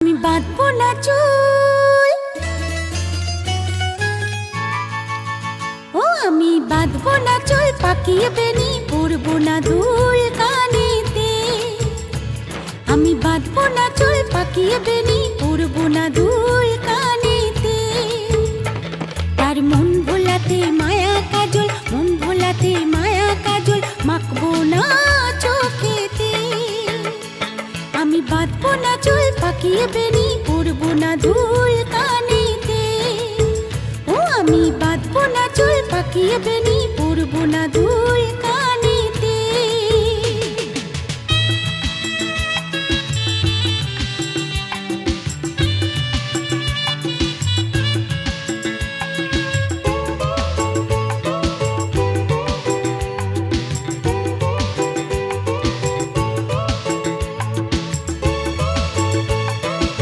আমি বাঁধবো না চুল। ও, আমি বাঁধবো না চুল, পাকিয়ে বেনি পরবো না দুল কানেতে। আমি বাঁধবো না চুল, পাকিয়ে বেনি পরবো না দুল কানেতে। তার মন ভোলাতে মায়া কাজল, মন ভোলাতে বাঁধবো না চুল, পাকিয়ে বেনি, উড়বো না ধুল কানেতে। ও আমি বাঁধবো না চুল, পাকিয়ে বেনি, উড়বো না ধুল